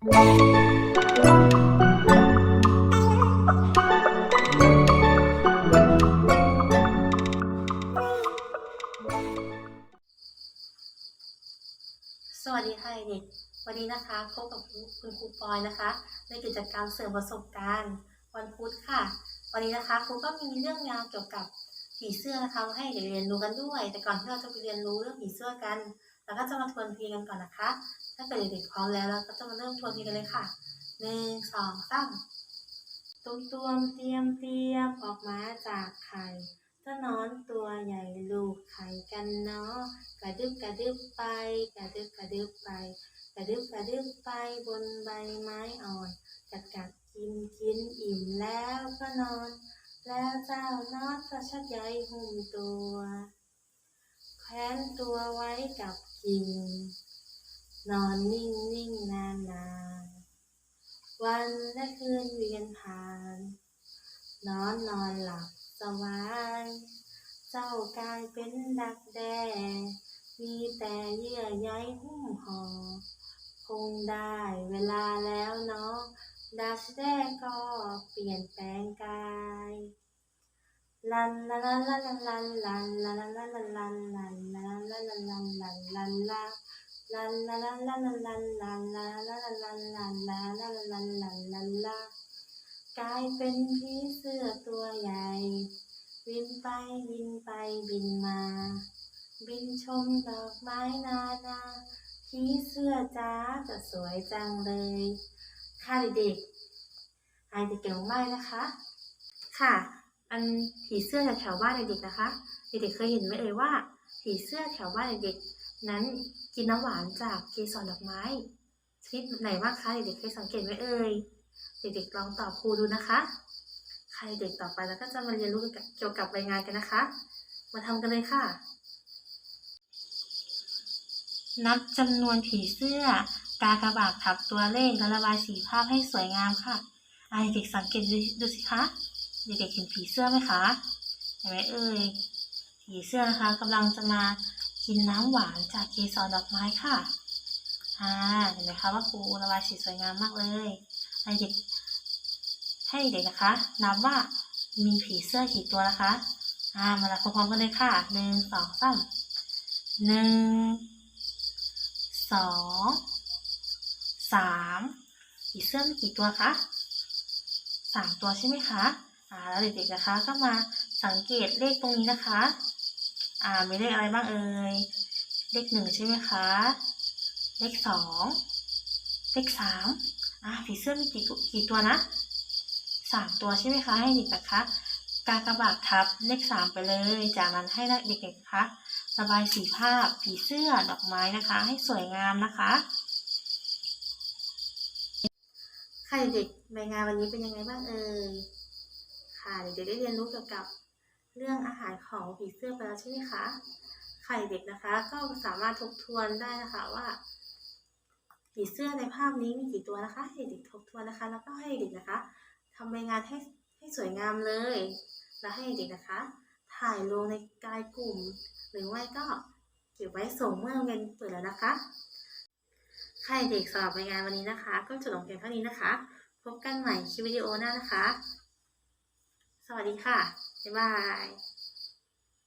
สวัสดีค่ะเด็กวันนี้นะคะพบกับคุณครูปอยนะคะ ในกิจกรรมเสริมประสบการณ์วันพุธค่ะ วันนี้นะคะครูก็มีเรื่องราวเกี่ยวกับผีเสื้อนะคะให้เด็กเรียนรู้กันด้วย แต่ก่อนที่เราจะไปเรียนรู้เรื่องผีเสื้อกัน เราก็จะมาทวนเพลงกันก่อนนะคะ ถ้าเกิดเด็กๆพร้อมแล้วเราก็จะมาเริ่มทวนเพลงกันเลยค่ะหนึ่งสองสามตุ้มตวมเตรียมเตรียมออกมาจากไข่เจ้านอนตัวใหญ่ลูกไข่กันเนาะกระดึบกระดึบไป กระดึบกระดึบไป กระดึบกระดึบไปบนใบไม้อ่อนกัดกัดกินกินอิ่มแล้วก็นอน แล้วเจ้านอนก็ชักใยหุ้มตัว แขวนตัวไว้กับกิ่ง นอนนิ่งนิ่งนานนานวันและคืนเวียนผ่านนอนนอนหลับสบายเจ้ากายเป็นดักแด้ มีแต่เยื่อใยหุ้มห่อคงได้เวลาแล้วเนาะดักแด้ก็เปลี่ยนแปลงกาย ลันลาลาลาลาลันลันลาลาลาลาลันลันลาลาลาลันลันลันลาลันลาลาลาลาลันลันลาลาลาลันลันลาลาลาลันลันลันลากลายเป็นผีเสื้อตัวใหญ่ บินไปบินไปบินมา บินชมดอกไม้นานาผีเสื้อจ้าจะสวยจังเลยค่ะเด็กๆไอเด็กเก่งมากนะคะ ค่ะ อันผีเสื้อแถวๆบ้านเด็กๆนะคะ เด็กๆเคยเห็นไหมเอ่ยว่า ผีเสื้อแถวบ้านเด็กๆนั้นกินน้ำหวานจากเกสรดอกไม้ชนิดไหนบ้างคะเด็กๆเคยสังเกตไหมเอ่ยเด็กๆลองตอบครูดูนะคะ ใครเด็กต่อไปแล้วก็จะมาเรียนรู้เกี่ยวกับรายงานกันนะคะ มาทำกันเลยค่ะ นับจำนวนผีเสื้อ กากระบาดทับตัวเลขและระบายสีภาพให้สวยงามค่ะไอเด็กสังเกตดูดูสิคะ เด็กๆเห็นผีเสื้อไหมคะเห็นไหมเอ่ยผีเสื้อนะคะกำลังจะมากินน้ำหวานจากเกสรดอกไม้ค่ะอ่าเห็นไหมคะว่าครูระบายสีสวยงามมากเลยให้เด็กให้เด็กนะคะ นับว่ามีผีเสื้อกี่ตัวนะคะอ่ามานับพร้อมๆกันเลยค่ะหนึ่งสองสามหนึ่งสองสามผีเสื้อมีกี่ตัวคะสามตัวใช่ไหมคะ แล้วเด็กๆนะคะก็มาสังเกตเลขตรงนี้นะคะ อ่ามีเลขอะไรบ้างเอ่ย เลขหนึ่งใช่ไหมคะ เลขสอง เลขสามอ่าผีเสื้อมีกี่กี่ตัวนะสามตัวใช่ไหมคะ ให้เด็กนะคะกากระบาททับเลขสามไปเลย จากนั้นให้เด็กๆนะคะระบายสีภาพผีเสื้อดอกไม้นะคะ ให้สวยงามนะคะค่ะเด็กในงานวันนี้เป็นยังไงบ้างเอ่ย ค่ะเด็กๆได้เรียนรู้เกี่ยวกับเรื่องอาหารของผีเสื้อไปแล้วใช่ไหมคะใค่ะเด็กนะคะก็สามารถทบทวนได้นะคะว่าผีเสื้อในภาพนี้มีกี่ตัวนะคะ ให้เด็กทบทวนนะคะ แล้วก็ให้เด็กนะคะทำรายงานให้ให้สวยงามเลย แล้วให้เด็กนะคะ ถ่ายลงในกายกลุ่ม หรือไม่ก็เก็บไว้ส่งเมื่อโรงเรียนเปิดแล้วนะคะค่ะเด็กสำหรับรายงานวันนี้นะคะ ก็จบลงเพียงเท่านี้นะคะ พบกันใหม่คลิปวิดีโอหน้านะคะ สวัสดีค่ะ บ๊ายบาย